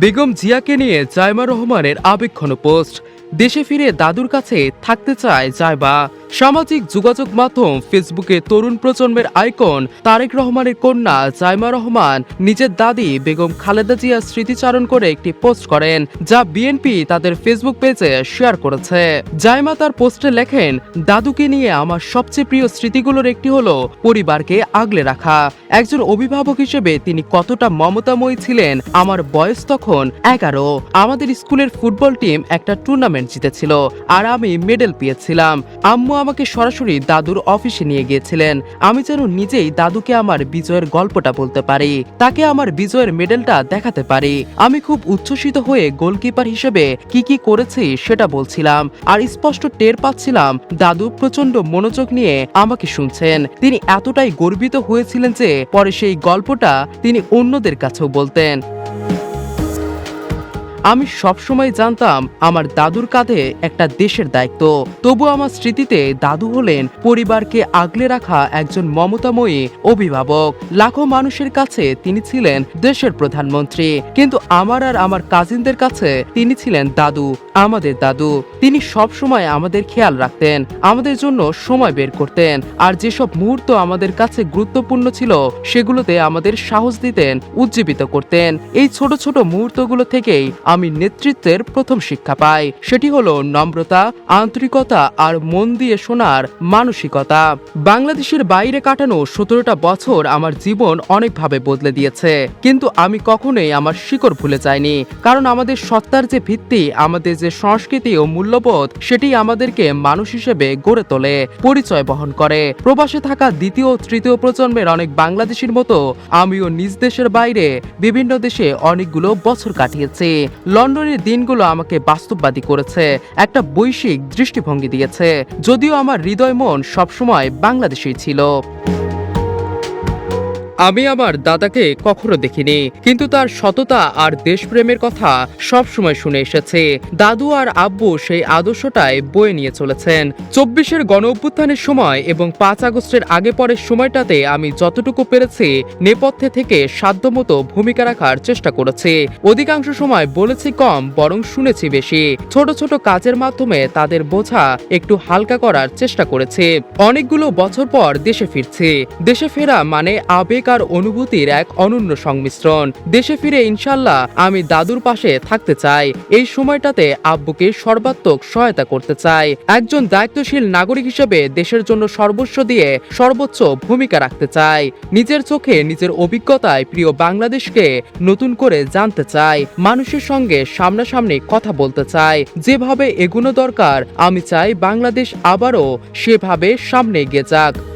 বেগম জিয়াকে নিয়ে জায়মা রহমানের আবেক্ষণ পোস্ট। দেশে ফিরে দাদুর কাছে থাকতে চায় জায়বা সামাজিক যোগাযোগ মাধ্যম ফেসবুকে তরুণ প্রজন্মের আইকন তারেক রহমানের কন্যা জায়মা রহমান, নিজের দাদি বেগম খালেদা জিয়ার স্মৃতিচারণ করে একটি পোস্ট করেন, যা বিএনপি তাদের ফেসবুক পেজে শেয়ার করেছে। জাইমা তার পোস্টে লেখেন, দাদুকে নিয়ে আমার সবচেয়ে প্রিয় স্মৃতিগুলোর একটি হলো পরিবারকে আগলে রাখা। একজন অভিভাবক হিসেবে তিনি কতটা মমতাময়ী ছিলেন, আমার বয়স তখন এগারো। আমাদের স্কুলের ফুটবল টিম একটা টুর্নামেন্ট জিতেছিল, আর আমি মেডেল পেয়েছিলাম। আম্মু আমাকে সরাসরি দাদুর অফিসে নিয়ে গিয়েছিলেন। আমি যেন নিজেই দাদুকে আমার বিজয়ের গল্পটা বলতে পারি, তাকে আমার বিজয়ের মেডেলটা দেখাতে পারি। আমি খুব উচ্ছ্বসিত হয়ে গোলকিপার হিসেবে কি কি করেছি সেটা বলছিলাম, আর স্পষ্ট টের পাচ্ছিলাম দাদু প্রচণ্ড মনোযোগ নিয়ে আমাকে শুনছেন। তিনি এতটাই গর্বিত হয়েছিলেন যে পরে সেই গল্পটা তিনি অন্যদের কাছেও বলতেন। আমি সবসময় জানতাম আমার দাদুর কাঁধে একটা দেশের দায়িত্ব। তবু আমার স্মৃতিতে দাদু হলেন পরিবারকে আগলে রাখা একজন মমতাময়ী অভিভাবক। লাখো মানুষের কাছে তিনি ছিলেন দেশের প্রধানমন্ত্রী। কিন্তু আমার আর আমার কাজিনদের কাছে তিনি ছিলেন দাদু, আমাদের দাদু। তিনি সব সময় আমাদের খেয়াল রাখতেন, আমাদের জন্য সময় বের করতেন। আর যেসব মুহূর্ত আমাদের কাছে গুরুত্বপূর্ণ ছিল, সেগুলোতে আমাদের সাহস দিতেন, উজ্জীবিত করতেন। এই ছোট ছোট মুহূর্তগুলো থেকেই আমি নেতৃত্বের প্রথম শিক্ষা পাই। সেটি হলো নম্রতা, আন্তরিকতা আর মন দিয়ে শোনার মানসিকতা। বাংলাদেশের বাইরে কাটানো সতেরোটা বছর আমার জীবন অনেকভাবে বদলে দিয়েছে। কিন্তু আমি কখনোই আমার শিকড় ভুলে যাইনি। কারণ আমাদের সত্তার যে ভিত্তি, আমাদের যে সংস্কৃতি ও মূল্যবোধ, সেটি আমাদেরকে মানুষ হিসেবে গড়ে তোলে, পরিচয় বহন করে। প্রবাসে থাকা দ্বিতীয় ও তৃতীয় প্রজন্মের অনেক বাংলাদেশির মতো, আমিও নিজ দেশের বাইরে বিভিন্ন দেশে অনেকগুলো বছর কাটিয়েছি। লন্ডনের দিনগুলো আমাকে বাস্তববাদী করেছে, একটা বৈশ্বিক দৃষ্টিভঙ্গি দিয়েছে, যদিও আমার হৃদয় মন সবসময় বাংলাদেশেই ছিল। আমি আমার দাদাকে কখনো দেখিনি, কিন্তু তার সততা আর দেশপ্রেমের কথা সব সময় শুনে এসেছে। দাদু আর আব্বু সেই আদর্শটাই বয়ে নিয়ে চলেছেন। চব্বিশের গণ অভ্যুত্থানের সময় এবং পাঁচ আগস্টের আগে পরের সময়টাতে আমি যতটুকু পেরেছি, নেপথ্যে থেকে সাধ্যমতো ভূমিকা রাখার চেষ্টা করেছি। অধিকাংশ সময় বলেছি কম, বরং শুনেছি বেশি। ছোট ছোট কাজের মাধ্যমে তাদের বোঝা একটু হালকা করার চেষ্টা করেছি। অনেকগুলো বছর পর দেশে ফিরছি। দেশে ফেরা মানে আবেগ আর অনুভূতির এক অনন্য সংমিশ্রণ। দেশে ফিরে ইনশাল্লাহ আমি দাদুর পাশে থাকতে চাই। এই সময়টাতে আব্বুকে সর্বাত্মক সহায়তা করতে চাই। একজন দায়িত্বশীল নাগরিক হিসেবে দেশের জন্য সর্বস্ব দিয়ে সর্বোচ্চ ভূমিকা রাখতে চাই। নিজের চোখে নিজের অভিজ্ঞতায় প্রিয় বাংলাদেশকে নতুন করে জানতে চাই। মানুষের সঙ্গে সামনাসামনি কথা বলতে চাই। যেভাবে এগুনো দরকার, আমি চাই বাংলাদেশ আবারও সেভাবে সামনে এগিয়ে যাক।